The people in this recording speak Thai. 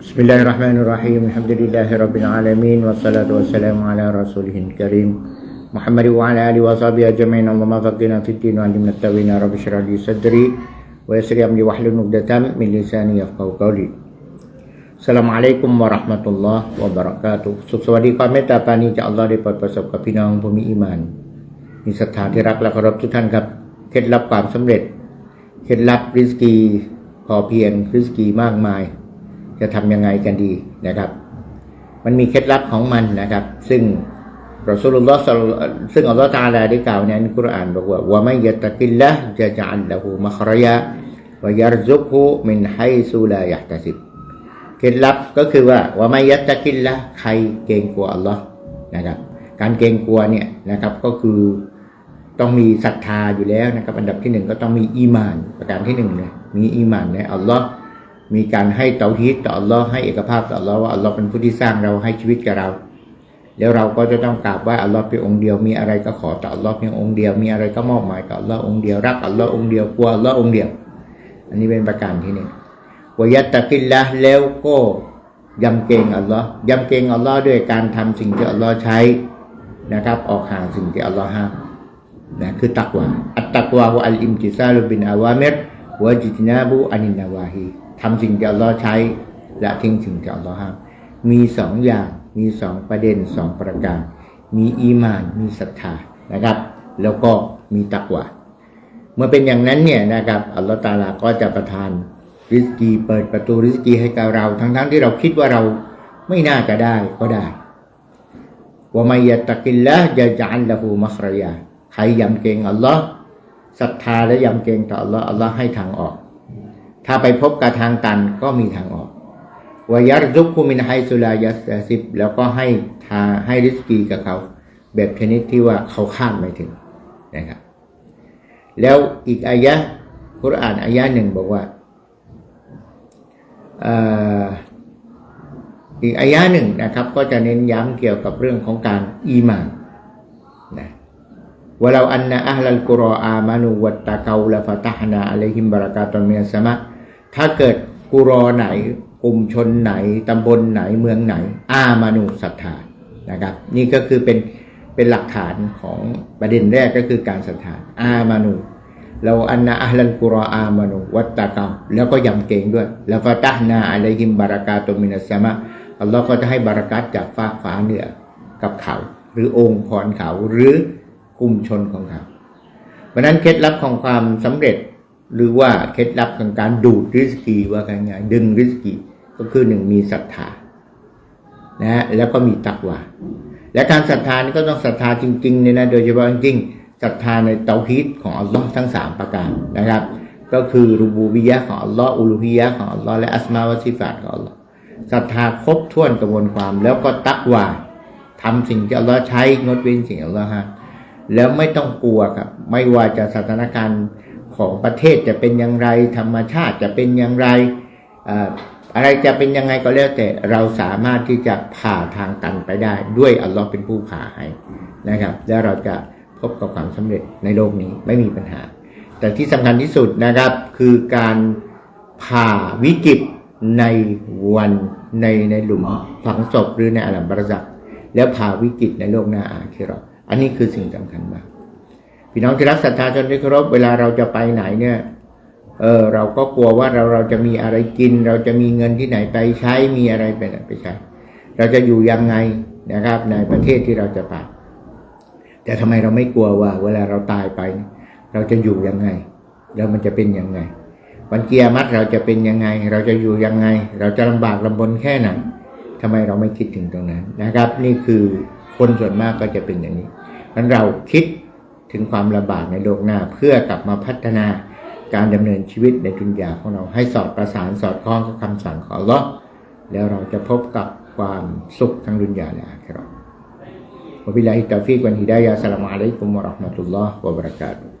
بسم الله الرحمن الرحيم الحمد لله رب العالمين والصلاة والسلام على رسوله الكريم محمد وعلى آله وصحبه أجمعين اللهم فقنا في الدين وعلمنا التأويل رب اشرح لي صدري ويسر لي أمري واحلل عقدة من لساني يفقهوا قولي สลามอะลัยกุมวะเราะห์มะตุลลอฮ์วะบะเราะกาตุฮ์สุขสวัสดีความเมตตาปรานีจากอัลลอฮ์ได้โปรดประสบกับพี่น้องผู้มีอีหมาน มีศรัทธาที่รักและเคารพทุกท่านครับ เคล็ดลับความสำเร็จ เคล็ดลับริสกีพอเพียงริสกีมากมาย จะทำยังไงกันดีนะครับ มันมีเคล็ดลับของมันนะครับ ซึ่งรอสุลลอฮ์ซึ่งอัลลอฮ์ตะอาลาได้กล่าวในอัลกุรอานบอกว่าวะมัยะตะกิลละจะจัลละหูมัครยะวยารซุกฮูมินไฮซูลายะตะซิบเคล็ดลับก็คือว่าว่าไม่ยัตะกินละใครเกรงกลัวอัลลอฮ์นะครับ การเกรงกลัวเนี่ยนะครับก็คือต้องมีศรัทธาอยู่แล้วนะครับ อันดับที่หนึ่งก็ต้องมีอีมาน ประการที่หนึ่งเลยมีอีมานในอัลลอฮ์ มีการให้เตาฮีดต่ออัลลอฮ์ให้เอกภาพต่ออัลลอฮ์ว่าอัลลอฮ์เป็นผู้ที่สร้างเราให้ชีวิตกับเรา แล้วเราก็จะต้องกราบไหว่าอัลลอฮ์เป็นองค์เดียวมีอะไรก็ขอต่ออัลลอฮ์เพียงองค์เดียวมีอะไรก็มอบหมายต่ออัลลอฮ์องค์เดียวรักอัลลอฮ์องค์เดียวกลัวอัลลอฮ์องค์เดียว อันนี้เป็นประการที่หนึ่งวยัตตะกินละแล้วก็ยำเกรงอัลลอฮ์ยำเกรงอัลลอฮ์ด้วยการทำสิ่งที่อัลลอฮ์ใช้นะครับ ออกห่างสิ่งที่อัลลอฮ์ห้ามนะคือตักวาอัตตักวาอัลอิมติซาลุบินอาวามิร วจิตนาบุอานินนาวาฮีทำสิ่งที่อัลลอฮ์ใช้และทิ้งสิ่งที่อัลลอฮ์ห้ามมีสองอย่างมีสองประเด็นสองประการ มีอีมานมีศรัทธานะครับ แล้วก็มีตักวาเมื่อเป็นอย่างนั้นเนี่ยนะครับอัลลอฮฺตาลาก็จะประทานริสกีเปิดประตูริสกีให้กับเราทั้งๆทที่เราคิดว่าเราไม่น่าจะได้ก็ได้ว่าไม่ยตะกินละจะจานละหูมัครยาใครยำเกรงอัลลอฮ์ ศรัทธาและยำเกรงต่ออัลลอฮ์อัลลอฮ์ให้ทางออก ถ้าไปพบกับทางตันก็มีทางออกวายารซุกคุมินไฮสุลายัสซิบแล้วก็ให้ทาให้ริสกีกับเขา แบบชนิดที่ว่าเขาคาดไม่ถึงนะครับ แล้วอีกอายะคุรานอายะหนึ่งบอกว่าอีกอายะหนึ่งนะครับ ก็จะเน้นย้ำเกี่ยวกับเรื่องของการอีมานนะ ว่าเราอันนะอัลลกุรออามานุวัตตะเกาละฟะตะฮนาอะลัยฮิมบารักาตอมียสมะถ้าเกิดกุรอไหนกลุ่มชนไหน ตำบลไหนเมืองไหน อามานุศรัทธานะครับ นี่ก็คือเป็นเป็นหลักฐานของประเด็นแรกก็คือการศรัทธาอามานุเราอันนะอัลลันกุรออามานุวัตตะกรรมแล้วก็ยำเกรงด้วยแล้วฟาตะนาอะลัยฮิมบารากาตุมินัสสมะอัลลอฮ์ก็จะให้บารักัตจากฟ้าฟ้าเหนือกับเขา หรือองค์พรเขาหรือ กลุ่มชนของเขาเพราะนั้นเคล็ดลับของความสำเร็จหรือว่าเคล็ดลับของการดูดริสกีว่ากันไงดึงริสกีก็คือหนึ่งมีศรัทธานะฮะแล้วก็มีตักวาและการศรัทธานี่ก็ต้องศรัทธาจริงๆเนี่ยนะโดยเฉพาะจริงศรัทธาในเตาฮีดของอัลลอฮ์ทั้งสามประการนะครับ ก็คือรูบูบิยะของอัลลอฮ์อุลูฮิยะของอัลลอฮ์และอัสมาวะซิฟาตของอัลลอฮ์ศรัทธาครบถ้วนกระบวนความ แล้วก็ตักวาทำสิ่งที่อัลลอฮ์ใช้งดเว้นสิ่งอัลลอฮ์ฮะ แล้วไม่ต้องกลัวครับ ไม่ว่าจะสถานการณ์ของประเทศจะเป็นอย่างไร ธรรมชาติจะเป็นอย่างไรอะไรจะเป็นยังไงก็แล้วแต่เราสามารถที่จะผ่าทางตันไปได้ ด้วยอัลลอฮ์เป็นผู้ผ่าให้นะครับ แล้วเราจะพบกับความสำเร็จในโลกนี้ไม่มีปัญหา แต่ที่สำคัญที่สุดนะครับคือการผ่าวิกฤตในวันในในหลุมฝังศพหรือในอัลลัมบรซัก แล้วผ่าวิกฤตในโลกหน้าอาคิรอ อันนี้คือสิ่งสำคัญมาก พี่น้องที่รักศรัทธาจนที่เคารพเวลาเราจะไปไหนเนี่ย เออเราก็กลัวว่าเราเราจะมีอะไรกิน เราจะมีเงินที่ไหนไปใช้มีอะไรไปไหนไปใช้ เราจะอยู่ยังไงนะครับ ในประเทศที่เราจะไปแต่ทำไมเราไม่กลัวว่า เวลาเราตายไป เราจะอยู่ยังไง แล้วมันจะเป็นยังไง วันเกียร์มัดเราจะเป็นยังไง เราจะอยู่ยังไง เราจะลำบากลำบนแค่ไหนทำไมเราไม่คิดถึงตรงนั้นนะครับ นี่คือ คนส่วนมากก็จะเป็นอย่างนี้นั้นเราคิดถึงความลำบากในโลกหน้า เพื่อกลับมาพัฒนาการดำเนินชีวิตในดุนยาของเราให้สอดประสานสอดคล้องกับคำสั่งของอัลลอฮ์แล้วเราจะพบกับความสุขทั้งดุนยาและอาครับวบิลลาฮิตาฟิกวันฮิดายะสลามอะลัยกุมวะราะห์มะตุลลอฮ์วะบะเราะกาตุฮ์